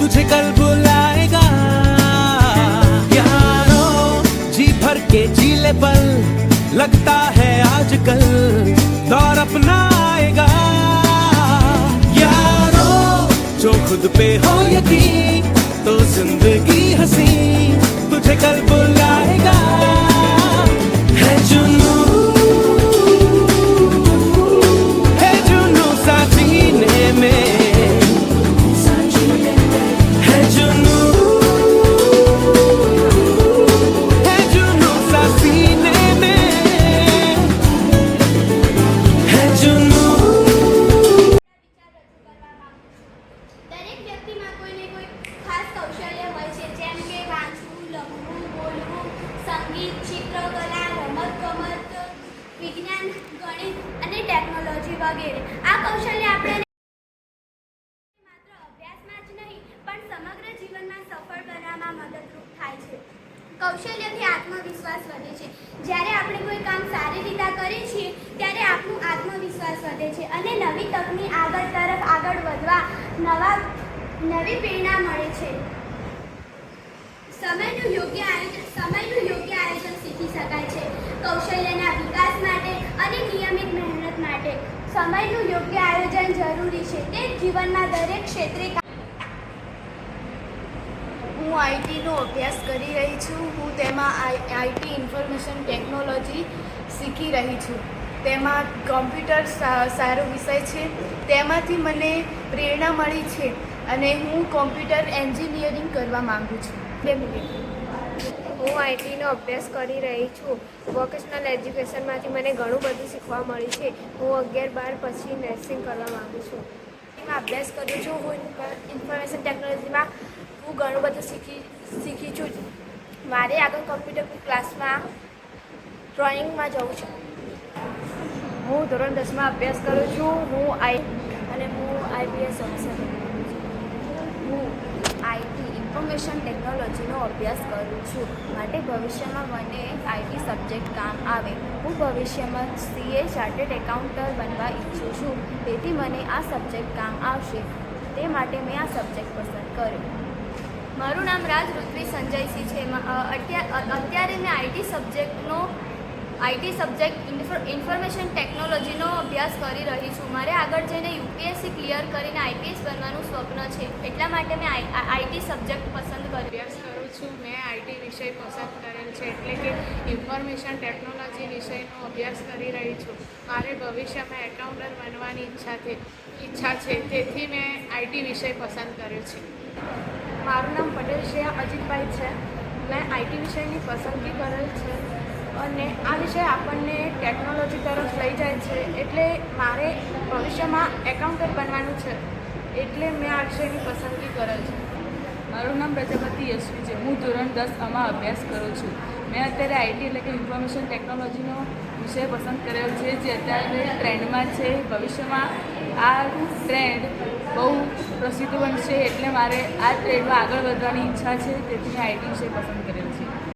तुझे कल बुलाएगा। यारों, जी भर के जीले पल लगता है आजकल। दौर अपना आएगा। यारों, जो खुद पे हो यकीन तो ज़िंदगी हसी तुझे कल સંગીત ચિત્રકલા, રમતગમત, વિજ્ઞાન, ગણિત અને ટેકનોલોજી વગેરે. આ કૌશલ્ય આપણે માત્ર અભ્યાસમાં જ નહીં, પણ સમગ્ર જીવનમાં સફળ બનવામાં મદદરૂપ થાય છે. કૌશલ્યથી આત્મવિશ્વાસ વધે છે. જ્યારે આપણે કોઈ કામ સારી રીતે કરીએ છીએ, ત્યારે આપણું આત્મવિશ્વાસ વધે છે અને નવી તકની આગળ તરફ આગળ વધવા નવા, નવી પ્રેરણા મળે છે. સમયનું યોગ્ય આયોજન સમયનું યોગ્ય આયોજન શીખી શકાય છે કૌશલ્યના વિકાસ માટે અને નિયમિત મહેનત માટે સમયનું યોગ્ય આયોજન જરૂરી છે. તે જીવનના દરેક ક્ષેત્રે હું આઈટીનો અભ્યાસ કરી રહી છું. હું તેમાં આઈટી ઇન્ફોર્મેશન ટેકનોલોજી શીખી રહી છું. તેમાં કોમ્પ્યુટર સારો વિષય છે. તેમાંથી મને પ્રેરણા મળી છે અને હું કોમ્પ્યુટર એન્જિનિયરિંગ કરવા માંગુ છું. બે મિનિટ. હું આઈટીનો અભ્યાસ કરી રહી છું. વોકેશનલ એજ્યુકેશનમાંથી મને ઘણું બધું શીખવા મળ્યું છે. હું અગિયાર બાર પછી નર્સિંગ કરવા માગું છું. એમાં અભ્યાસ કરું છું. હું ઇન્ફોર્મેશન ટેકનોલોજીમાં હું ઘણું બધું શીખી શીખી છું. મારે આગળ કોમ્પ્યુટર ક્લાસમાં ડ્રોઈંગમાં જવું છે. હું ધોરણ દસમાં અભ્યાસ કરું છું. હું આઈ અને હું આઈપીએસ ઓફિસર હું આઈટી ઇન્ફોર્મેશન ટેકનોલોજીનો અભ્યાસ કરું છું. માટે ભવિષ્યમાં મને આઈટી સબ્જેક્ટ કામ આવે. હું ભવિષ્યમાં સીએ ચાર્ટેડ એકાઉન્ટર બનવા ઈચ્છું છું. તેથી મને આ સબ્જેક્ટ કામ આવશે. તે માટે મેં આ સબ્જેક્ટ પસંદ કર્યો. મારું નામ રાજ ઋત્વી સંજયસિંહ છે. અત્યારે મેં આઈટી સબ્જેક્ટનો આઈટી સબ્જેક્ટ ઇન્ફોર્મેશન ટેકનોલોજીનો અભ્યાસ કરી રહી છું. મારે આગળ જઈને યુપીએસસી ક્લિયર કરીને આઈપીએસ બનવાનું સ્વપ્ન છે. એટલા માટે મેં આઈટી સબ્જેક્ટ પસંદ કર્યો. અભ્યાસ કરું છું. મેં આઈટી વિષય પસંદ કરેલ છે. એટલે કે ઇન્ફોર્મેશન ટેકનોલોજી વિષયનો અભ્યાસ કરી રહી છું. મારે ભવિષ્યમાં એકાઉન્ટન્ટ બનવાની ઈચ્છા છે ઈચ્છા છે. તેથી મેં આઈટી વિષય પસંદ કર્યો છે. મારું નામ પટેલ શ્રેયા અજીતભાઈ છે. મેં આઈટી વિષયની પસંદગી કરેલ છે. અને આ વિષય આપણને ટેકનોલોજી તરફ લઈ જાય છે. એટલે મારે ભવિષ્યમાં એકાઉન્ટન્ટ બનવાનું છે. એટલે મેં આ વિષયની પસંદગી કરેલ છે. મારું નામ પ્રજાપતિ યશવી છે. હું ધોરણ દસ આમાં અભ્યાસ કરું છું. મેં અત્યારે આઈટી એટલે કે ઇન્ફોર્મેશન ટેકનોલોજીનો વિષય પસંદ કરેલો છે, જે અત્યારે ટ્રેન્ડમાં છે. ભવિષ્યમાં આ ટ્રેન્ડ બહુ પ્રસિદ્ધ બનશે એટલે મારે આ ટ્રેન્ડમાં આગળ વધવાની ઈચ્છા છે. તેથી મેં આઈટી વિષય પસંદ કરેલ છે.